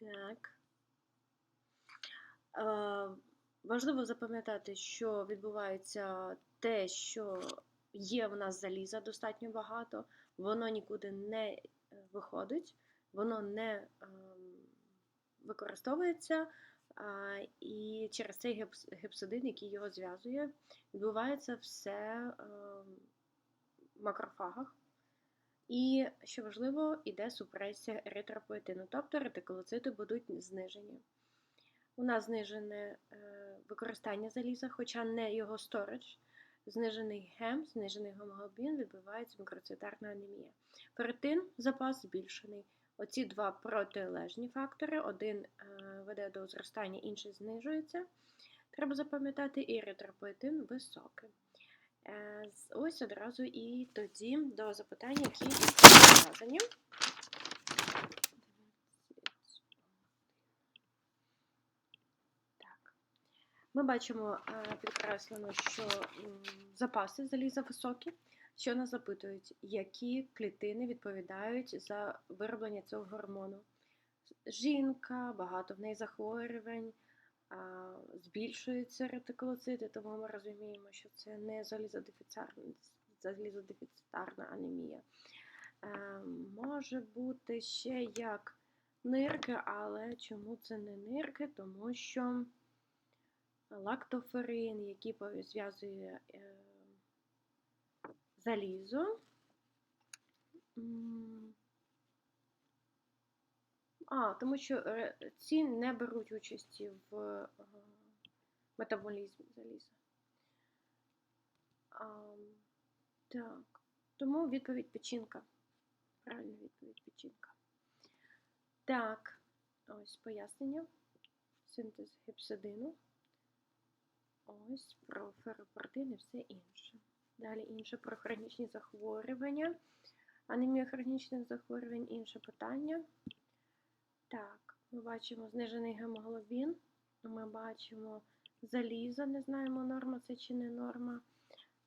Так. Е, важливо запам'ятати, що відбувається те, що є в нас заліза достатньо багато, воно нікуди не е, виходить, воно не ем, використовується, а, і через цей гепс- гепсидин, який його зв'язує, відбувається все ем, в макрофагах. І, що важливо, іде супресія еритропоетину, тобто ретикулоцити будуть знижені. У нас знижене е, використання заліза, хоча не його сторидж, знижений гем, знижений гемоглобін, відбувається мікроцитарна анемія. Ферритин запас збільшений. Оці два протилежні фактори: один е, веде до зростання, інший знижується. Треба запам'ятати, і еритропоетин високий. Е, Ось одразу і тоді до запитань, які пов'язані. Ми бачимо е, підкреслено, що запаси заліза високі. Що нас запитують, які клітини відповідають за вироблення цього гормону? Жінка, багато в неї захворювань, збільшуються ретикулоцити, тому ми розуміємо, що це не залізодефіцитарна, залізодефіцитарна анемія. Е, може бути ще як нирки, але чому це не нирки? Тому що лактоферин, який зв'язує е, залізо. А, тому що е, ці не беруть участі в е, метаболізмі заліза. А, так, тому відповідь печінка. Правильна відповідь печінка. Так, ось пояснення. Синтез гепсидину. Ось про ферропортин і все інше. Далі інше про хронічні захворювання. Анемія хронічних захворювань інше питання. Так, ми бачимо знижений гемоглобін. Ми бачимо залізо, не знаємо, норма це чи не норма.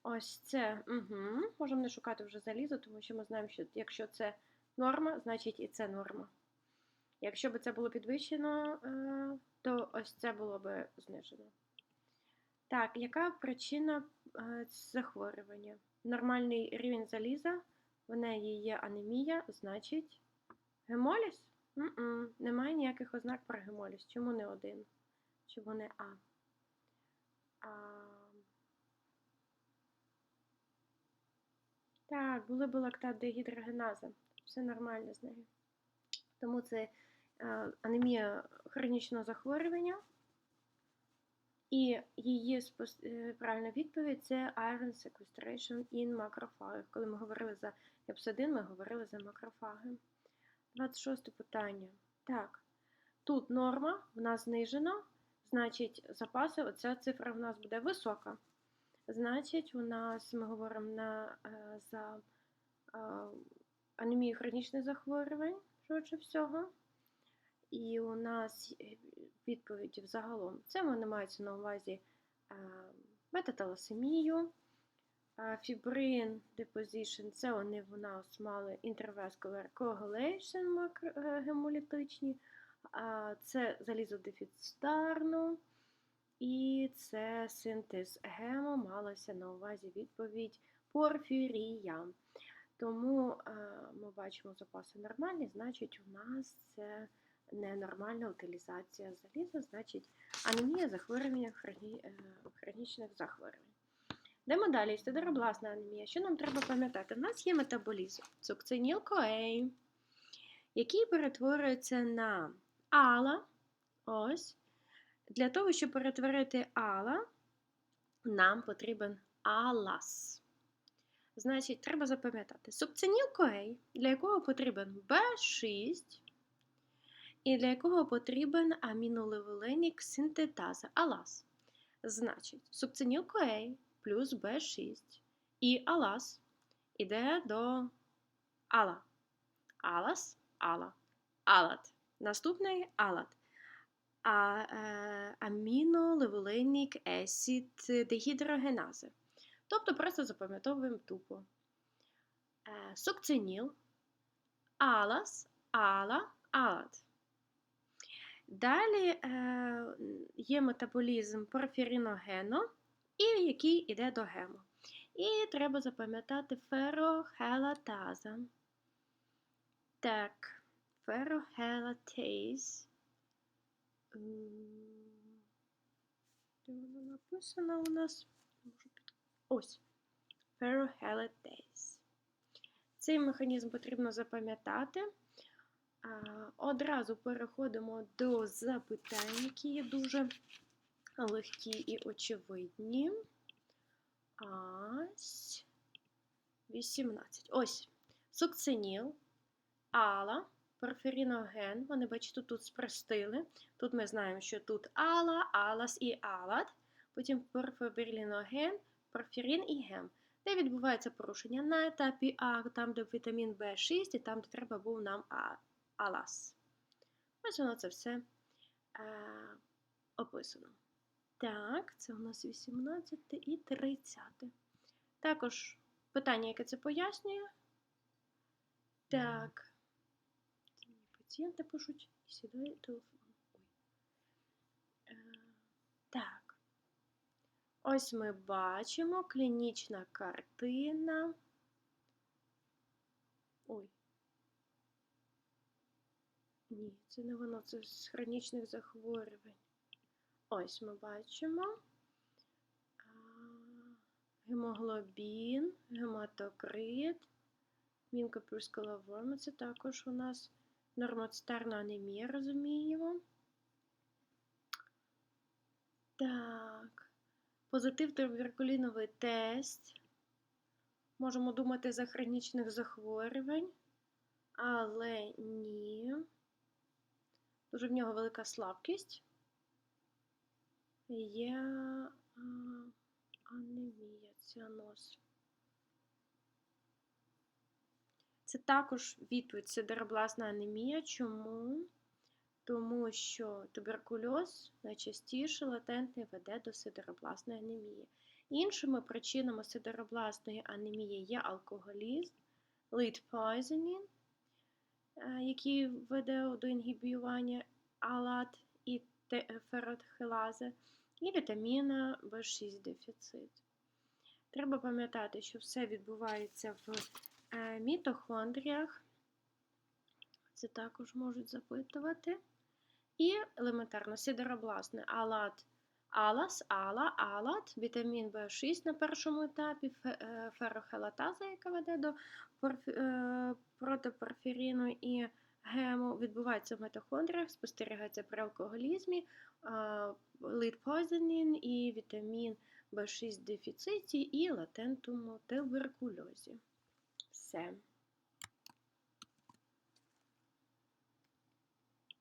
Ось це. Угу. Можемо не шукати вже залізо, тому що ми знаємо, що якщо це норма, значить і це норма. Якщо б це було підвищено, е, то ось це було б знижено. Так, яка причина е, захворювання? Нормальний рівень заліза, в неї є анемія, значить гемоліз? М-м, Немає ніяких ознак про гемоліз. Чому не один? Чому не А? а... Так, були б лактат дегідрогеназа. Все нормально з нею. Тому це е, анемія хронічного захворювання. І її е, правильна відповідь це iron sequestration in macrophage. Коли ми говорили за гепсидин, ми говорили за макрофаги. 26 питання. Так, тут норма в нас знижена, значить запаси, оця цифра в нас буде висока. Значить, у нас ми говоримо на, е, за е, анемію хронічних захворювань, швидше всього. І у нас відповіді взагалом. Це вони мається на увазі е, метаталасемію, фібрин депозишн, це вони в нас мали intravascular coagulation макро- е, це залізодефіцитарну, і це синтез гемо малася на увазі відповідь порфірія. Тому е, ми бачимо запаси нормальні, значить у нас це ненормальна утилізація заліза, значить анемія захворювання е, хронічних захворювань. Йдемо далі. Сидеробласна анемія. Що нам треба пам'ятати? У нас є метаболізм цукциніл коей, який перетворюється на ала. Ось. Для того, щоб перетворити ала, нам потрібен алас. Значить, треба запам'ятати субциніл коей, для якого потрібен B6, і для якого потрібен амінолеволенік синтетаза алаз. Значить, субциніл коей плюс B6 і алаз іде до ала. Алас, ала, алат. Наступний алат. А, е, амінолеволенік есід дегідрогенази. Тобто просто запам'ятовуємо тупо. Е, сукциніл, алас, ала, алат. Далі е, є метаболізм порфіриногену, і який йде до гему. І треба запам'ятати ферохелатаза. Так, ферохелатейз. М, Де воно написано у нас? Ось. Ferrohelidase. Цей механізм потрібно запам'ятати. Одразу переходимо до запитань, які є дуже легкі і очевидні. Ось 18. Ось. Сукциніл, ала, порфіріноген. Вони, бачите, тут спростили. Тут ми знаємо, що тут ала, алас і алат. Потім порфіріноген, порфірин і гем. Де відбувається порушення на етапі А, там, де вітамін В6, і там, де треба був нам А, алас. Ось воно це все е, описано. Так, це у нас 18 і 30. Також питання, яке це пояснює. Так. Це мені пацієнти пишуть і сідає телефон. Ой. Е, так. Ось ми бачимо клінічна картина. Ой. Ні, це не воно, це з хронічних захворювань. Ось ми бачимо гемоглобін, гематокрит, мінкопюскала форма. Це також у нас нормоцитарна анемія, розуміємо. Так, позитив туберкуліновий тест. Можемо думати за хронічних захворювань, але ні. Дуже в нього велика слабкість. Є а, анемія, ціаноз. Це також відповідь сидеробласна анемія. Чому? Тому що туберкульоз найчастіше латентний веде до сидеробласної анемії. Іншими причинами сидеробласної анемії є алкоголізм, lead poisoning, е, який веде до інгібіювання алат і те- і вітаміна В6 дефіцит. Треба пам'ятати, що все відбувається в е, мітохондріях. Це також можуть запитувати. І елементарно сидеробласне алат, алас, ала, алат, вітамін В6 на першому етапі, е, ферохелатаза, яка веде до е, і гему, відбувається в митохондріях, спостерігається при алкоголізмі, poisoning і вітамін В6 дефіциті і латентному туберкульозі. Все.